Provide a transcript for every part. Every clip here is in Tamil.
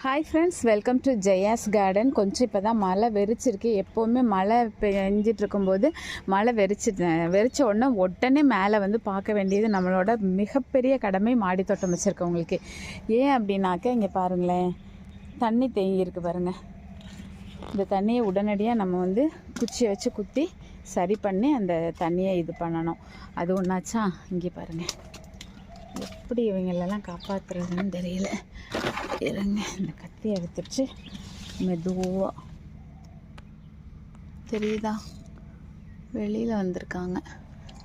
Hi friends welcome to Jaya's garden கொஞ்சம் இப்போ தான் மழை வெறிச்சிருக்கு. எப்போவுமே மழை பெஞ்சிட்டு இருக்கும்போது மழை வெறிச்சு வெறிச்ச உடனே உடனே மேலே வந்து பார்க்க வேண்டியது நம்மளோட மிகப்பெரிய கடமை மாடி தோட்டம் வச்சுருக்கவங்களுக்கு ஏன் அப்படின்னாக்க இங்கே பாருங்களேன் தண்ணி தேங்கி இருக்கு பாருங்கள் இந்த தண்ணியை உடனடியாக நம்ம வந்து குச்சியை வச்சு குத்தி சரி பண்ணி அந்த தண்ணியை இது பண்ணணும். அது ஒன்றாச்சா இங்கே பாருங்கள் எப்படி இவங்களெல்லாம் காப்பாற்றுறதுன்னு தெரியல. இருங்க இந்த கத்தியை எடுத்துட்டு மெதுவாக தெரியுதா? வெளியில் வந்திருக்காங்க.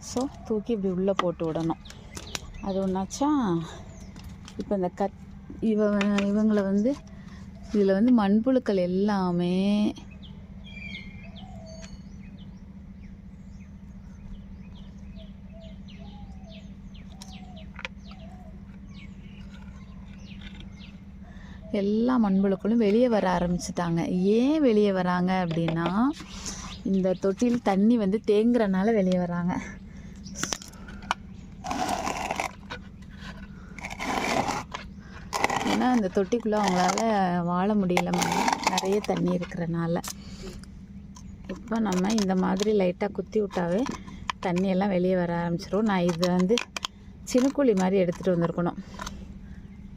ஸோ தூக்கி இப்படி உள்ளே போட்டு விடணும். அது ஒன்றாச்சா இப்போ இந்த கத் இவ இவங்களை வந்து இதில் வந்து மண்புழுக்கள் எல்லாமே எல்லா மண்புழுக்களும் வெளியே வர ஆரம்பிச்சிட்டாங்க. ஏன் வெளியே வராங்க அப்படின்னா இந்த தொட்டியில் தண்ணி வந்து தேங்குறனால வெளியே வராங்க. ஏன்னா இந்த தொட்டிக்குள்ளே அவங்களால வாழ முடியல நிறைய தண்ணி இருக்கிறனால. இப்போ நம்ம இந்த மாதிரி லைட்டாக குத்தி விட்டாவே தண்ணியெல்லாம் வெளியே வர ஆரம்பிச்சிரும். நான் இது வந்து சினுக்குழி மாதிரி எடுத்துகிட்டு வந்திருக்கணும்.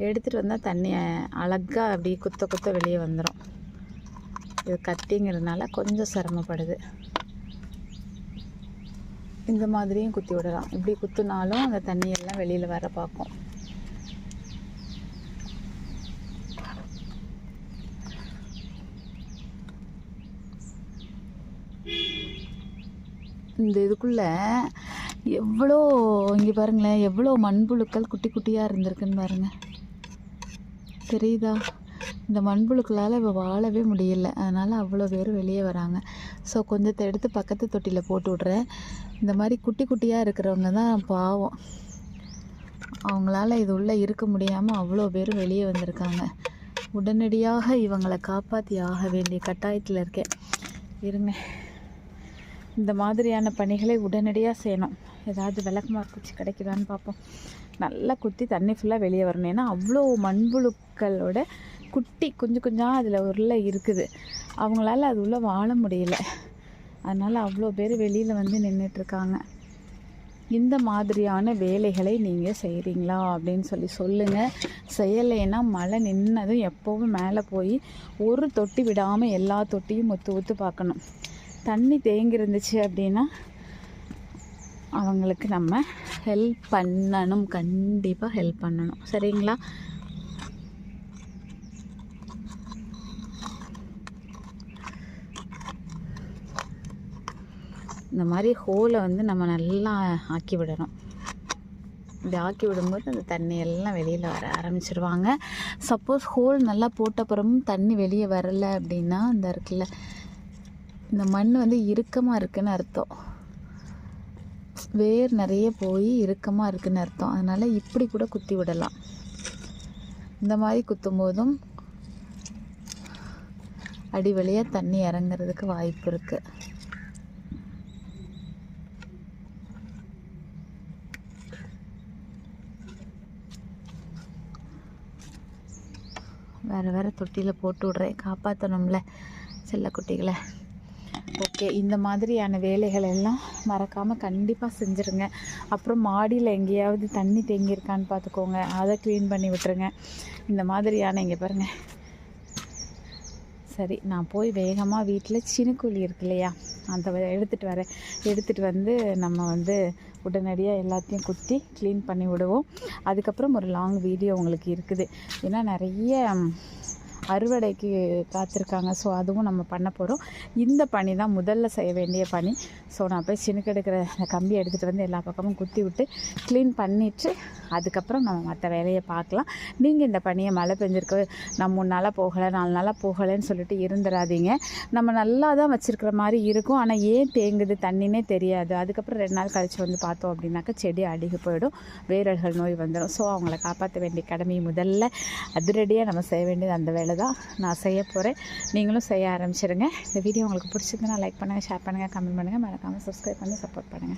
எடுத்துகிட்டு வந்தால் தண்ணி அழகாக அப்படி குத்த குத்த வெளியே வந்துடும் இது கத்திங்கிறதுனால கொஞ்சம் சிரமப்படுது. இந்த மாதிரியும் குத்தி விடலாம். இப்படி குத்துனாலும் அந்த தண்ணியெல்லாம் வெளியில் வர பார்க்கும். இந்த இதுக்குள்ளே எவ்வளோ இங்கே பாருங்களேன் எவ்வளோ மண்புழுக்கள் குட்டி குட்டியாக இருந்திருக்குன்னு பாருங்கள் தெரியுதா? இந்த மண்புழுக்களால் இப்போ வாழவே முடியல. அதனால் அவ்வளோ பேர் வெளியே வராங்க. ஸோ கொஞ்சத்தை எடுத்து பக்கத்து தொட்டியில் போட்டு விட்றேன் இந்த மாதிரி குட்டி குட்டியாக இருக்கிறவங்க தான் பாவம். அவங்களால இது உள்ளே இருக்க முடியாமல் அவ்வளோ பேர் வெளியே வந்திருக்காங்க. உடனடியாக இவங்களை காப்பாற்றி ஆக வேண்டிய கட்டாயத்தில் இருக்கேன் இருங்க. இந்த மாதிரியான பணிகளை உடனடியாக செய்யணும். ஏதாவது விளக்கமாக பூச்சி கிடைக்குதான்னு பார்ப்போம் நல்லா குத்தி தண்ணி ஃபுல்லாக வெளியே வரணும். ஏன்னா அவ்வளோ மண்புழுக்களோட குட்டி கொஞ்சம் கொஞ்சம் அதில் உள்ள இருக்குது. அவங்களால அது உள்ளே வாழ முடியல. அதனால் அவ்வளோ பேர் வெளியில் வந்து நின்றுட்டுருக்காங்க இந்த மாதிரியான வேலைகளை நீங்கள் செய்கிறீங்களா அப்படின்னு சொல்லி சொல்லுங்கள் செய்யலைன்னா மழை நின்னதும் எப்போவும் மேலே போய் ஒரு தொட்டி விடாமல் எல்லா தொட்டியும் ஒத்து ஒத்து பார்க்கணும். தண்ணி தேங்கி இருந்துச்சு அப்படின்னா அவங்களுக்கு நம்ம ஹெல்ப் பண்ணணும். கண்டிப்பாக ஹெல்ப் பண்ணணும். சரிங்களா? இந்த மாதிரி ஹோலை வந்து நம்ம நல்லா ஆக்கி விடணும். இப்படி ஆக்கி விடும்போது அந்த தண்ணி எல்லாம் வெளியில் வர ஆரம்பிச்சிருவாங்க. சப்போஸ் ஹோல் நல்லா போட்டப்புறமும் தண்ணி வெளியே வரலை அப்படின்னா இந்த இருக்குல்ல இந்த மண் வந்து இறுக்கமாக இருக்குன்னு அர்த்தம். வேர் நிறைய போய் இறுக்கமாக இருக்குன்னு அர்த்தம். அதனால் இப்படி கூட குத்தி விடலாம். இந்த மாதிரி குத்தும் போதும் அடி வழியாக தண்ணி இறங்குறதுக்கு வாய்ப்பு இருக்குது வேறு வேறு தொட்டியில் போட்டு விட்றேன். காப்பாற்றணும்ல செல்ல குட்டிகளை ஓகே இந்த மாதிரியான வேலைகள் எல்லாம் மறக்காமல் கண்டிப்பாக செஞ்சுருங்க. அப்புறம் மாடியில் எங்கேயாவது தண்ணி தேங்கியிருக்கான்னு பார்த்துக்கோங்க. அதை க்ளீன் பண்ணி விட்டுருங்க. இந்த மாதிரியான இங்கே பாருங்கள் சரி நான் போய் வேகமாக வீட்டில் சினுக்குழி இருக்கு இல்லையா? அந்த எடுத்துகிட்டு வரேன். எடுத்துகிட்டு வந்து நம்ம வந்து உடனடியாக எல்லாத்தையும் குத்தி க்ளீன் பண்ணி விடுவோம். அதுக்கப்புறம் ஒரு லாங் வீடியோ உங்களுக்கு இருக்குது. ஏன்னா நிறைய அறுவடைக்கு காத்திருக்காங்க. ஸோ அதுவும் நம்ம பண்ண போகிறோம் இந்த பணி தான் முதல்ல செய்ய வேண்டிய பணி. ஸோ நான் போய் சினுக்கெடுக்கிற அந்த கம்பி எடுத்துகிட்டு வந்து எல்லா பக்கமும் குத்தி விட்டு க்ளீன் பண்ணிவிட்டு அதுக்கப்புறம் நம்ம மற்ற வேலையை பார்க்கலாம். நீங்கள் இந்த பணியை மழை பெஞ்சிருக்கு நான் மூணு நாளாக போகலை நாலு நாளாக போகலைன்னு சொல்லிட்டு இருந்துடாதீங்க நம்ம நல்லா தான் வச்சுருக்கிற மாதிரி இருக்கும். ஆனால் ஏன் தேங்குது தண்ணினே தெரியாது. அதுக்கப்புறம் ரெண்டு நாள் கழித்து வந்து பார்த்தோம் அப்படின்னாக்கா செடி அடிகு போயிடும். வேரல்கள் நோய் வந்துடும் ஸோ அவங்கள காப்பாற்ற வேண்டிய கடமையை முதல்ல அதிரடியாக நம்ம செய்ய வேண்டியது அந்த வேலை தான். நான் செய்ய போகிறேன் நீங்களும் செய்ய ஆரம்பிச்சிருங்க. இந்த வீடியோ உங்களுக்கு பிடிச்சிருந்தா லைக் பண்ணுங்கள் ஷேர் பண்ணுங்கள் கமெண்ட் பண்ணுங்கள் மறக்காமல் சப்ஸ்கிரைப் பண்ணி சப்போர்ட் பண்ணுங்கள்